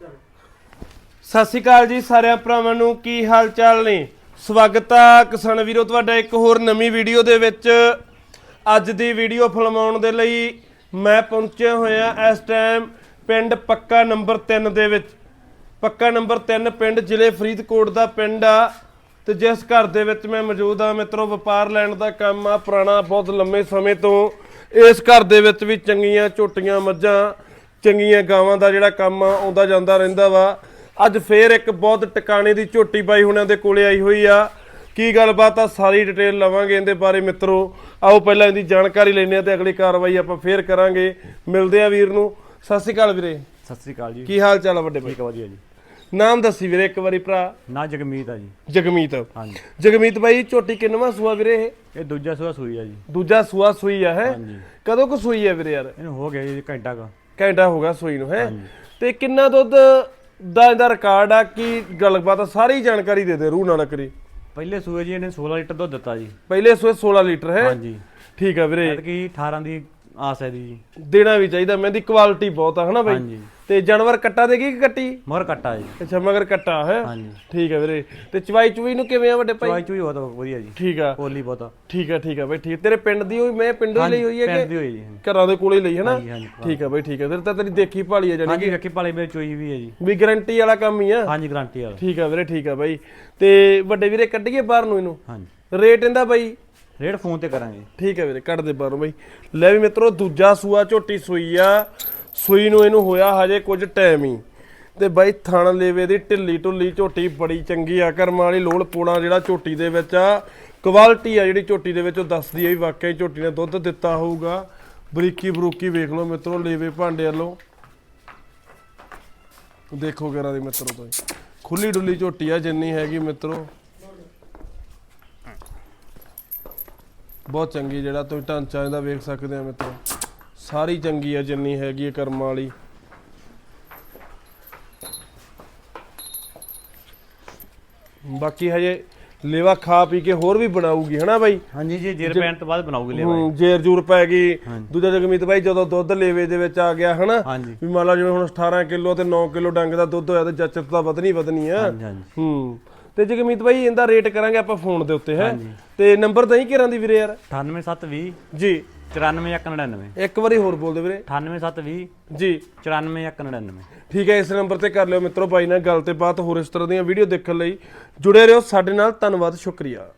ਸਤਿ ਸ਼੍ਰੀ ਅਕਾਲ ਜੀ ਸਾਰਿਆਂ ਭਰਾਵਾਂ ਨੂੰ, ਕੀ ਹਾਲ ਚਾਲ ਨੇ? ਸਵਾਗਤ ਆ ਕਿਸਾਨ ਵੀਰੋ, ਤੁਹਾਡਾ ਇੱਕ ਹੋਰ ਨਵੀਂ ਵੀਡੀਓ ਦੇ ਵਿੱਚ। ਅੱਜ ਦੀ ਵੀਡੀਓ ਫਿਲਮਾਉਣ ਦੇ ਲਈ ਮੈਂ ਪਹੁੰਚਿਆ ਹੋਇਆ ਇਸ ਟਾਈਮ ਪਿੰਡ ਪੱਕਾ ਨੰਬਰ 3 ਦੇ ਵਿੱਚ। ਪੱਕਾ ਨੰਬਰ 3 ਪਿੰਡ ਜ਼ਿਲ੍ਹੇ ਫਰੀਦਕੋਟ ਦਾ ਪਿੰਡ ਆ ਤੇ ਜਿਸ ਘਰ ਦੇ ਵਿੱਚ ਮੈਂ ਮੌਜੂਦ ਆ ਮਿੱਤਰੋ, ਵਪਾਰ ਲੈਣ ਦਾ ਕੰਮ ਆ ਪੁਰਾਣਾ ਬਹੁਤ ਲੰਮੇ ਸਮੇਂ ਤੋਂ। ਇਸ ਘਰ ਦੇ ਵਿੱਚ ਵੀ ਚੰਗੀਆਂ ਝੋਟੀਆਂ, ਮੱਝਾਂ ਚੰਗੀਆਂ ਗਾਵਾਂ ਦਾ ਜਿਹੜਾ ਕੰਮ ਆ ਆਉਂਦਾ ਜਾਂਦਾ ਰਹਿੰਦਾ ਵਾ। ਅੱਜ ਫੇਰ ਇੱਕ ਬਹੁਤ ਟਿਕਾਣੇ ਦੀ ਝੋਟੀ ਬਾਈ ਹੁਣਾਂ ਦੇ ਕੋਲੇ ਆਈ ਹੋਈ ਆ। ਕੀ ਗੱਲਬਾਤ ਆ ਸਾਰੀ ਡਿਟੇਲ ਲਵਾਂਗੇ ਇਹਦੇ ਬਾਰੇ ਮਿੱਤਰੋ। ਆਓ ਪਹਿਲਾਂ ਇਹਦੀ ਜਾਣਕਾਰੀ ਲੈਣੇ ਆ ਤੇ ਅਗਲੀ ਕਾਰਵਾਈ ਆਪਾਂ ਫੇਰ ਕਰਾਂਗੇ। ਮਿਲਦੇ ਆ ਵੀਰ ਨੂੰ। ਸਤਿ ਸ਼੍ਰੀ ਅਕਾਲ ਵੀਰੇ। ਸਤਿ ਸ੍ਰੀ ਅਕਾਲ ਜੀ। ਕੀ ਹਾਲ ਚਾਲ ਆ ਵੱਡੇ ਬਾਈ ਠੀਕ ਆ ਵਧੀਆ ਜੀ। ਨਾਮ ਦੱਸੀ ਵੀਰੇ ਇੱਕ ਵਾਰੀ ਭਰਾ। ਨਾ ਜਗਮੀਤ ਆ ਜੀ। ਜਗਮੀਤ। ਹਾਂਜੀ। ਜਗਮੀਤ ਬਾਈ ਝੋਟੀ ਕਿੰਨਵਾਂ ਸੂਆ ਵੀਰੇ ਇਹ? ਇਹ ਦੂਜਾ ਸੂਆ ਸੂਈ ਆ ਜੀ। ਦੂਜਾ ਸੂਆ ਸੂਈ ਆ ਹੈ? ਹਾਂਜੀ। ਕਦੋਂ ਕੁ ਸੂਈ ਆ ਵੀਰੇ ਯਾਰ? ਇਹਨੂੰ ਹੋ ਗਿਆ ਜੀ ਘੰਟਾ ਕਾ। ਘੰਟਾ ਹੋ ਗਿਆ ਸੂਈ ਨੂੰ ਹੈ। ਤੇ ਕਿੰਨਾ ਦੁੱਧ ਦਾ ਇਹਦਾ ਰਿਕਾਰਡ ਆ ਕੀ ਗੱਲਬਾਤ ਆ? ਸਾਰੀ ਜਾਣਕਾਰੀ ਦੇ ਦੇ ਰੂਹ ਨਾਲ ਕਰੀ ਪਹਿਲੇ ਸੂਏ ਜੀ ਇਹਨੇ 16 ਲੀਟਰ ਦੁੱਧ ਦਿੱਤਾ ਜੀ। ਪਹਿਲੇ ਸੂਏ 16 ਲੀਟਰ ਹੈ? ਹਾਂਜੀ। ਠੀਕ ਆ ਵੀਰੇ। ਐਤਕੀ 18 ਦੀ ਆਸ ਹੈ ਜੀ। ਦੇਣਾ ਵੀ ਚਾਹੀਦਾ ਮਹਿੰਦੀ ਕੁਆਲਿਟੀ ਬਹੁਤ ਆ ਹਨਾ ਬਾਈ? ਹਾਂਜੀ। ਤੇ ਜਾਨਵਰ ਕੱਟਾ ਦੇਗੀ ਕਿ ਕੱਟੀ? ਮਗਰ ਕੱਟਾ ਜੀ। ਅੱਛਾ ਮਗਰ ਕੱਟਾ ਹੈ? ਹਾਂਜੀ। ਠੀਕ ਆ ਵੀਰੇ। ਤੇ ਚਵਾਈ ਚੁਈ ਨੂੰ ਕਿਵੇਂ ਆ ਵੱਡੇ ਭਾਈ? ਚਵਾਈ ਚੂਈ ਬਹੁਤ ਵਧੀਆ ਜੀ। ਠੀਕ ਆ। ਕੋਲੀ ਬਹੁਤ ਠੀਕ ਆ ਠੀਕ ਆ ਬਾਈ ਠੀਕ। ਤੇਰੇ ਪਿੰਡ ਦੀ ਹੋਈ ਮੈਂ ਪਿੰਡੋਂ ਹੀ ਲਈ ਹੋਈ ਹੈ ਪਿੰਡ ਕਿ ਦੀ ਹੋਈ ਜੀ। ਘਰਾਂ ਦੇ ਕੋਲੇ ਹੀ ਲਈ ਹੈ ਨਾ ਹਾਂਜੀ ਹਾਂਜੀ ਠੀਕ ਆ ਬਾਈ ਠੀਕ ਆ। ਫਿਰ ਤਾਂ ਤੇਰੀ ਦੇਖੀ ਭਾਲੀ ਆ ਜਾਣੀ ਹਾਂਜੀ ਵੇਖੀ ਪਾਲੇ ਮੇਰੇ ਚੋਈ ਵੀ ਹੈ ਜੀ। ਵੀ ਗਾਰੰਟੀ ਵਾਲਾ ਕੰਮ ਹੀ ਆ? ਹਾਂਜੀ ਗਾਰੰਟੀ ਵਾਲਾ। ਠੀਕ ਆ ਵੀਰੇ ਠੀਕ ਆ ਬਾਈ। ਤੇ ਵੱਡੇ ਵੀਰੇ ਕੱਢੀਏ ਬਾਹਰ ਨੂੰ ਇਹਨੂੰ? ਹਾਂਜੀ। ਰੇਟ ਇਹਦਾ ਬਾਈ? ਰੇਟ ਫੋਨ ਤੇ ਕਰਾਂਗੇ। ਠੀਕ ਹੈ ਵੀਰੇ, ਕੱਢ ਦੇ ਬਾਹਰੋਂ ਬਾਈ। ਲੈ ਵੀ ਮਿੱਤਰੋ, ਦੂਜਾ ਸੂਆ ਝੋਟੀ ਸੂਈ ਆ। ਸੂਈ ਨੂੰ ਇਹਨੂੰ ਹੋਇਆ ਹਜੇ ਕੁਝ ਟਾਈਮ ਹੀ। ਤੇ ਬਾਈ, ਥਣ ਲੇਵੇ ਦੀ ਢਿੱਲੀ ਢੁੱਲੀ ਝੋਟੀ ਬੜੀ ਚੰਗੀ ਆ। ਕਰਮ ਵਾਲੀ ਲੋਲ ਪੋਣਾ ਜਿਹੜਾ ਝੋਟੀ ਦੇ ਵਿੱਚ ਆ। ਕੁਆਲਿਟੀ ਆ ਜਿਹੜੀ ਝੋਟੀ ਦੇ ਵਿੱਚ, ਉਹ ਦੱਸਦੀ ਆ ਵੀ ਵਾਕਈ ਝੋਟੀ ਨੇ ਦੁੱਧ ਦਿੱਤਾ ਹੋਊਗਾ। ਬਰੀਕੀ ਬਰੂਕੀ ਵੇਖ ਲਓ ਮਿੱਤਰੋ, ਲੇਵੇ ਭਾਂਡੇ ਵੱਲੋਂ। ਦੇਖੋ ਕਰਾਂ ਦੀ ਮਿੱਤਰੋ ਤੁਸੀਂ। ਖੁੱਲੀ ਡੁੱਲੀ ਝੋਟੀ ਆ, ਜਿੰਨੀ ਹੈਗੀ ਮਿੱਤਰੋ। ਬਹੁਤ ਚੰਗੀ ਜਿਹੜਾ ਤੁਸੀਂ ਢਾਂਚਾ ਇਹਦਾ ਵੇਖ ਸਕਦੇ ਆ ਮਿੱਤਰੋ। ਸਾਰੀ ਚੰਗੀ ਆ ਜਿੰਨੀ ਹੈਗੀ ਆ ਕਰਮਾਂ ਵਾਲੀ। ਬਾਕੀ ਹਜੇ ਲੇਵਾ ਖਾ ਪੀ ਕੇ ਹੋਰ ਵੀ ਬਣਾਊਗੀ ਹਨਾ ਬਾਈ? ਹਾਂਜੀ ਜੀ ਜੇਰ ਪੈਣ ਤੋਂ ਬਾਅਦ ਬਣਾਉਗੇ ਲੈ ਹੂੰ ਜੇਰ ਜੂਰ ਪੈ ਗਈ। ਦੂਜਾ ਜਗਮੀਤ ਬਾਈ ਜਦੋਂ ਦੁੱਧ ਲੇਵੇ ਦੇ ਵਿੱਚ ਆ ਗਿਆ ਹਨਾ? ਵੀ ਮੰਨ ਲਾ ਜਿਵੇਂ ਹੁਣ 18 ਕਿਲੋ ਤੇ 9 ਕਿਲੋ ਡੰਗ ਦਾ ਦੁੱਧ ਹੋਇਆ ਤੇ ਜੱਚਤ ਤਾਂ ਵਧਣੀ ਵਧਣੀ ਆ। ਹਾਂਜੀ ਹਾਂਜੀ। ਹੂੰ। ਤੇ ਜਗਮੀਤ ਬਾਈ ਇਹਦਾ ਰੇਟ ਕਰਾਂਗੇ ਆਪਾਂ ਫੋਨ ਦੇ ਉੱਤੇ ਹੈ। ਤੇ ਨੰਬਰ ਦਈ ਘੇਰਾਂ ਦੀ ਵੀਰੇ ਯਾਰ? 98720 ਜੀ। 94199 ਇੱਕ ਵਾਰੀ ਹੋਰ ਬੋਲ ਦੇ ਵੀਰੇ। 98720 ਜੀ। 94199 ਠੀਕ ਹੈ ਇਸ ਨੰਬਰ ਤੇ ਕਰ ਲਿਓ ਮਿੱਤਰੋ ਬਾਈ ਨਾਲ ਗੱਲ ਤੇ ਬਾਤ ਹੋਰ ਇਸ ਤਰ੍ਹਾਂ ਦੀਆਂ ਵੀਡੀਓ ਦੇਖਣ ਲਈ ਜੁੜੇ ਰਹੋ ਸਾਡੇ ਨਾਲ। ਧੰਨਵਾਦ ਸ਼ੁਕਰੀਆ।